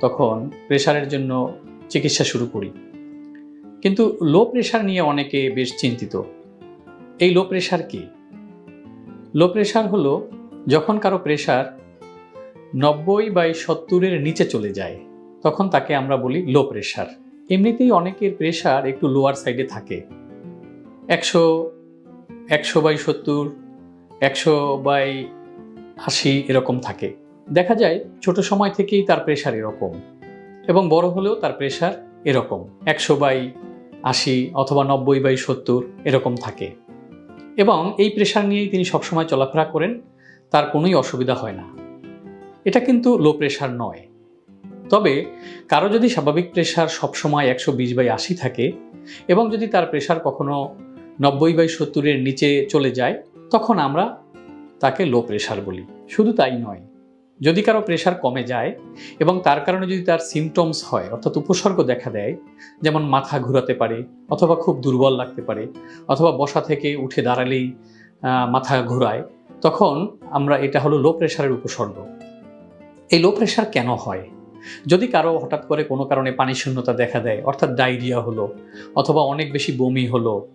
তখন প্রেশারের জন্য চিকিৎসা শুরু করি। কিন্তু লো প্রেশার নিয়ে অনেকে বেশ চিন্তিত। এই লো প্রেশার কি? লো প্রেশার হলো যখন কারও প্রেশার নব্বই বাই সত্তরের নিচে চলে যায়, তখন তাকে আমরা বলি লো প্রেশার। এমনিতেই অনেকের প্রেশার একটু লোয়ার সাইডে থাকে। একশো একশো বাই সত্তর, একশো বাই আশি এরকম থাকে। দেখা যায় ছোট সময় থেকেই তার প্রেশার এরকম এবং বড় হলেও তার প্রেশার এরকম। একশো বাই আশি অথবা নব্বই বাই সত্তর এরকম থাকে। এবং এই প্রেশার নিয়েই তিনি সবসময় চলাফেরা করেন, তার কোনোই অসুবিধা হয় না। এটা কিন্তু লো প্রেশার নয়। তবে কারও যদি স্বাভাবিক প্রেশার সবসময় একশো বিশ বাই আশি থাকে এবং যদি তার প্রেশার কখনো নব্বই বাই সত্তরের নিচে চলে যায়, তখন আমরা তাকে লো প্রেশার বলি। শুধু তাই নয় যদি কারও প্রেশার কমে যায় এবং তার কারণে যদি তার সিমটমস হয়, অর্থাৎ উপসর্গ দেখা দেয়, যেমন মাথা ঘুরাতে পারে অথবা খুব দুর্বল লাগতে পারে অথবা বসা থেকে উঠে দাঁড়ালেই মাথা ঘোরায়, তখন আমরা এটা হলো লো প্রেশারের উপসর্গ। এই লো প্রেশার কেন হয়? যদি কারও হঠাৎ করে কোনো কারণে পানি শূন্যতা দেখা দেয়, অর্থাৎ ডায়রিয়া হলো, অথবা অনেক বেশি বমি হলো,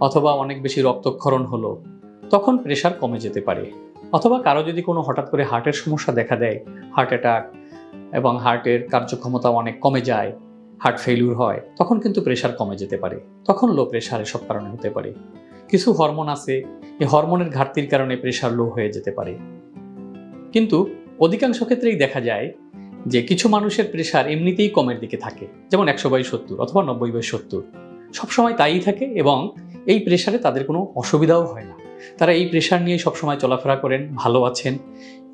অথবা অনেক বেশি রক্তক্ষরণ হলো, তখন প্রেশার কমে যেতে পারে। অথবা কারও যদি কোনো হঠাৎ করে হার্টের সমস্যা দেখা দেয়, হার্ট অ্যাটাক এবং হার্টের কার্যক্ষমতা অনেক কমে যায়, হার্ট ফেলিউর হয়, তখন কিন্তু প্রেশার কমে যেতে পারে। তখন লো প্রেশার এসব কারণে হতে পারে। কিছু হরমোন আছে, এই হরমোনের ঘাটতির কারণে প্রেশার লো হয়ে যেতে পারে। কিন্তু অধিকাংশ ক্ষেত্রেই দেখা যায় যে কিছু মানুষের প্রেশার এমনিতেই কমের দিকে থাকে, যেমন একশো বাই সত্তর অথবা নব্বই বাই সত্তর। সবসময় তাই থাকে এবং এই প্রেশারে তাদের কোনো অসুবিধাও হয় না। তারা এই প্রেশার নিয়ে সবসময় চলাফেরা করেন, ভালো আছেন।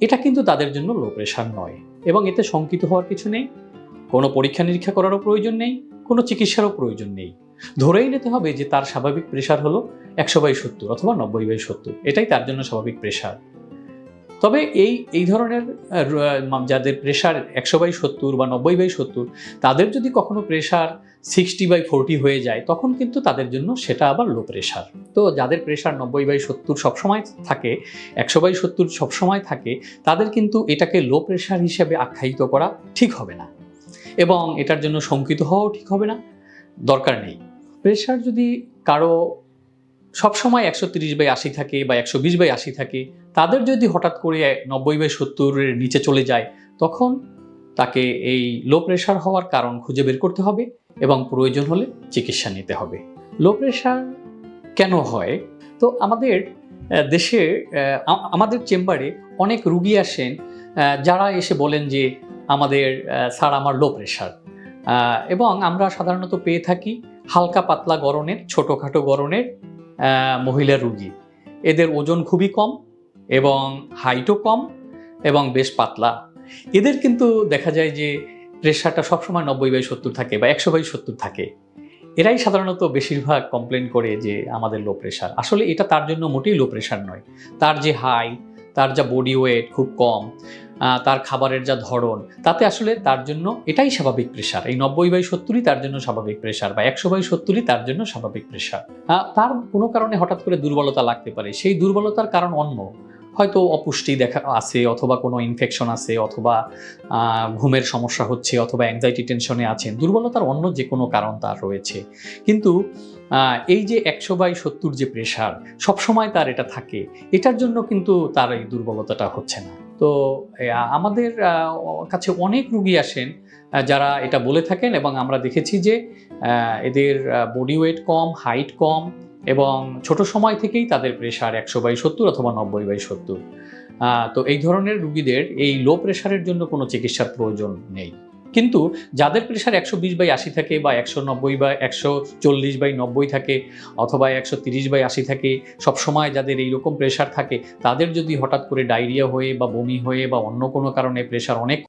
এটা কিন্তু তাদের জন্য লো প্রেশার নয় এবং এতে শঙ্কিত হওয়ার কিছু নেই। কোনো পরীক্ষা নিরীক্ষা করারও প্রয়োজন নেই, কোনো চিকিৎসারও প্রয়োজন নেই। ধরেই নিতে হবে যে তার স্বাভাবিক প্রেশার হলো একশো বাই সত্তর অথবা নব্বই বাই সত্তর। এটাই তার জন্য স্বাভাবিক প্রেশার তবে এই এই ধরনের যাদের প্রেশার একশো বাই সত্তর বা নব্বই বাই সত্তর, তাদের যদি কখনো প্রেশার সিক্সটি বাই ফোরটি হয়ে যায়, তখন কিন্তু তাদের জন্য সেটা আবার লো প্রেশার তো যাদের প্রেশার নব্বই বাই সত্তর সবসময় থাকে, একশো বাই সত্তর সবসময় থাকে, তাদের কিন্তু এটাকে লো প্রেশার হিসেবে আখ্যায়িত করা ঠিক হবে না। এবং এটার জন্য শঙ্কিত হওয়াও ঠিক হবে না। দরকার নেই। প্রেশার যদি কারও সবসময় একশো তিরিশ বাই আশি থাকে বা একশো বিশ বাই আশি থাকে, তাদের যদি হঠাৎ করে নব্বই বাই সত্তরের নিচে চলে যায়, তখন তাকে এই লো প্রেশার হওয়ার কারণ খুঁজে বের করতে হবে এবং প্রয়োজন হলে চিকিৎসা নিতে হবে। লো প্রেশার কেন হয়? তো আমাদের দেশে আমাদের চেম্বারে অনেক রুগী আসেন যারা এসে বলেন যে আমাদের স্যার আমার লো প্রেশার এবং আমরা সাধারণত পেয়ে থাকি হালকা পাতলা গরনের ছোটোখাটো গরনের মহিলা রুগী। এদের ওজন খুবই কম এবং হাইটও কম এবং বেশ পাতলা। এদের কিন্তু দেখা যায় যে প্রেশারটা সবসময় নব্বই বাই সত্তর থাকে বা একশো বাই সত্তর থাকে। এরাই সাধারণত বেশিরভাগ কমপ্লেন করে যে আমাদের লো প্রেশার আসলে এটা তার জন্য মোটেই লো প্রেশার নয়। তার যে হাই তার যা বডি ওয়েট খুব কম তার খাবারের যা ধরন, তাতে আসলে তার জন্য এটাই স্বাভাবিক প্রেশার এই নব্বই বাই সত্তরই তার জন্য স্বাভাবিক প্রেশার বা একশো বাই সত্তরই তার জন্য স্বাভাবিক প্রেশার তার কোনো কারণে হঠাৎ করে দুর্বলতা লাগতে পারে। সেই দুর্বলতার কারণ অন্য। হয়তো অপুষ্টি দেখা, আছে অথবা কোনো ইনফেকশন আছে অথবা ঘুমের সমস্যা হচ্ছে অথবা অ্যাংজাইটি টেনশনে আছেন। দুর্বলতার অন্য যে কোনো কারণ তার রয়েছে। কিন্তু এই যে একশো বাই সত্তর যে প্রেশার সবসময় তার এটা থাকে। এটার জন্য কিন্তু তার এই দুর্বলতাটা হচ্ছে না। তো আমাদের কাছে অনেক রুগী আসেন যারা এটা বলে থাকেন এবং আমরা দেখেছি যে এদের বডি ওয়েট কম হাইট কম এবং ছোট সময় থেকেই তাদের প্রেশার একশো বাই সত্তর অথবা নব্বই বাই সত্তর। তো এই ধরনের রুগীদের এই লো প্রেশারের জন্য কোনো চিকিৎসার প্রয়োজন নেই। কিন্তু যাদের প্রেশার একশো বিশ বাই আশি থাকে বা একশো নব্বই বা একশো চল্লিশ বাই নব্বই থাকে অথবা একশো তিরিশ বাই আশি থাকে, সবসময় যাদের এইরকম প্রেশার থাকে, তাদের যদি হঠাৎ করে ডায়রিয়া হয়ে বা বমি হয়ে বা অন্য কোনো কারণে প্রেশার অনেক